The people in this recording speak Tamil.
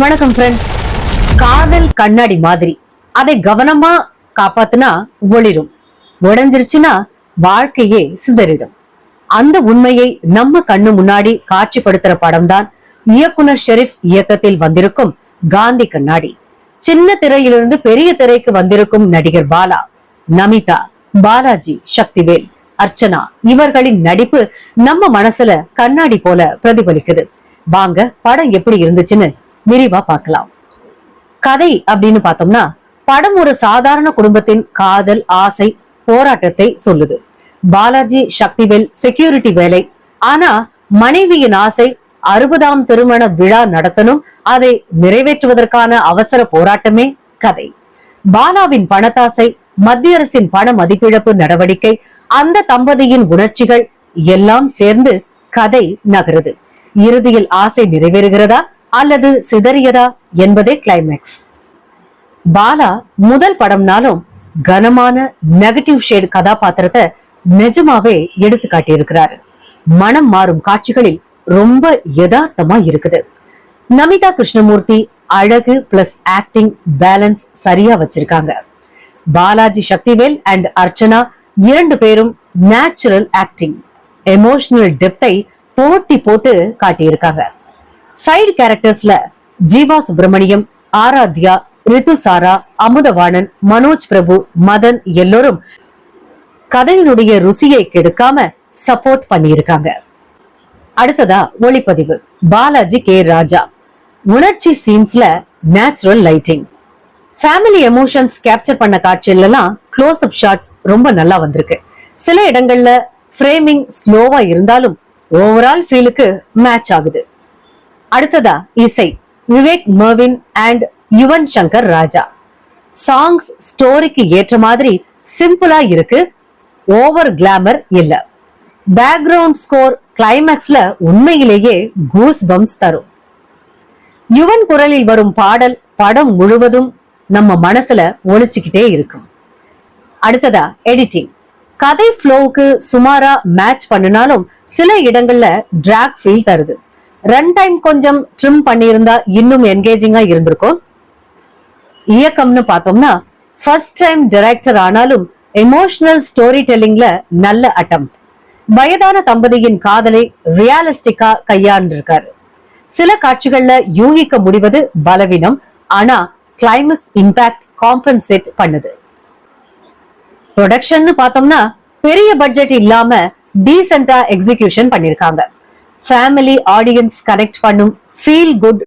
வணக்கம் ஃப்ரெண்ட்ஸ் காதல் கண்ணாடி மாதிரி. அதை கவனமா காப்பாத்துனா ஒளிரும். உடஞ்சிருச்சுன்னா வாழ்க்கையே சிதறிடும். அந்த உண்மையை நம்ம கண்ணு முன்னாடி காட்சிப்படுத்துற படம் தான் இயக்குனர் ஷெரீப் இயக்கத்தில் வந்திருக்கும் காந்தி கண்ணாடி. சின்ன திரையிலிருந்து பெரிய திரைக்கு வந்திருக்கும் நடிகர் பாலா நமிதா பாலாஜி சக்திவேல் அர்ச்சனா இவர்களின் நடிப்பு நம்ம மனசுல கண்ணாடி போல பிரதிபலிக்குது. வாங்க படம் எப்படி இருந்துச்சுன்னு விரிவா பார்க்கலாம். கதை அப்படின்னு பார்த்தோம்னா படம் ஒரு சாதாரண குடும்பத்தின் காதல் ஆசை போராட்டத்தை சொல்லுது. பாலாஜி சக்திவேல் செக்யூரிட்டி வேலை. ஆனா மனைவியின் ஆசை அறுபதாம் திருமண விழா நடத்தணும் அதை நிறைவேற்றுவதற்கான அவசர போராட்டமே கதை. பாலாவின் பணத்தாசை மத்திய அரசின் பண மதிப்பிழப்பு நடவடிக்கை அந்த தம்பதியின் உணர்ச்சிகள் எல்லாம் சேர்ந்து கதை நகருது. இறுதியில் ஆசை நிறைவேறுகிறதா? அல்லது சிதறியதா என்பதே கிளைமேக்ஸ் பாலா முதல் படம்னாலும் கனமான நெகட்டிவ் ஷேட் கதாபாத்திரத்தை நிஜமாவே எடுத்து காட்டியிருக்கிறாரு. மனம் மாறும் காட்சிகளில் ரொம்ப யதார்த்தமா இருக்குது. நமிதா கிருஷ்ணமூர்த்தி அழகு பிளஸ் ஆக்டிங் பேலன்ஸ் சரியா வச்சிருக்காங்க. பாலாஜி சக்திவேல் அண்ட் அர்ச்சனா இரண்டு பேரும் நேச்சுரல் ஆக்டிங் எமோஷனல் டெப்தை போட்டி போட்டு காட்டியிருக்காங்க. சைடு கேரக்டர்ஸ்ல ஜீவா சுப்பிரமணியம் ஆராத்யா ரிதுசாரா அமுதவாணன் மனோஜ் பிரபு மதன் எல்லோரும் கதையினுடைய ருசியை கெடுக்காம சப்போர்ட் பண்ணியிருக்காங்க. அடுத்ததா ஒளிப்பதிவு. பாலாஜி கே ராஜா. உணர்ச்சி சீன்ஸ்ல natural lighting family emotions capture பண்ண காட்சியிலலாம் க்ளோஸ் அப் ஷாட்ஸ் ரொம்ப நல்லா வந்திருக்கு. சில இடங்கள்ல ஃப்ரேமிங் ஸ்லோவா இருந்தாலும் ஓவரால் ஃபீலுக்கு மேட்ச் ஆகுது. அடுத்ததா இசை. விவேக் மர்வின் அண்ட் யுவன் சங்கர் ராஜா. சாங்ஸ் ஸ்டோரிக்கு ஏற்ற மாதிரி சிம்பிளா இருக்கு. ஓவர் கிளாமர் இல்ல. பேக்ரவுண்ட் ஸ்கோர் கிளைமேக்ஸ்ல உண்மையிலேயே கூஸ் பம்ஸ் தரும். யுவன் குரலில் வரும் பாடல் படம் முழுவதும் நம்ம மனசுல ஒழிச்சுக்கிட்டே இருக்கும். அடுத்ததா எடிட்டிங் கதை ஃப்ளோவுக்கு சுமாரா மேட்ச் பண்ணினாலும் சில இடங்கள்ல டிராக் ஃபீல் தருது. ரன் டைம் கொஞ்சம் ட்ரிம் பண்ணியிருந்தா இன்னும் என்கேஜிங்கா இருந்திருக்கும். இயக்கம்னு பார்த்தோம்னா ஃபர்ஸ்ட் டைம் டைரக்டர் ஆனாலும் எமோஷனல் ஸ்டோரி டெல்லிங்ல நல்ல அட்டம் வயதான தம்பதியின் காதலை ரியாலிஸ்டிக்கா கையாண்டிருக்காரு. சில காட்சிகள்ல யூகிக்க முடிவது பலவீனம். ஆனா கிளைமேக்ஸ் இம்பாக்ட் காம்பன்சேட் பண்ணுது. ப்ரொடக்ஷன் பார்த்தோம்னா பெரிய பட்ஜெட் இல்லாம டீசென்டா எக்ஸிகியூஷன் பண்ணிருக்காங்க. ஃபேமிலி ஆடியன்ஸ் கனெக்ட் பண்ணும். Feel good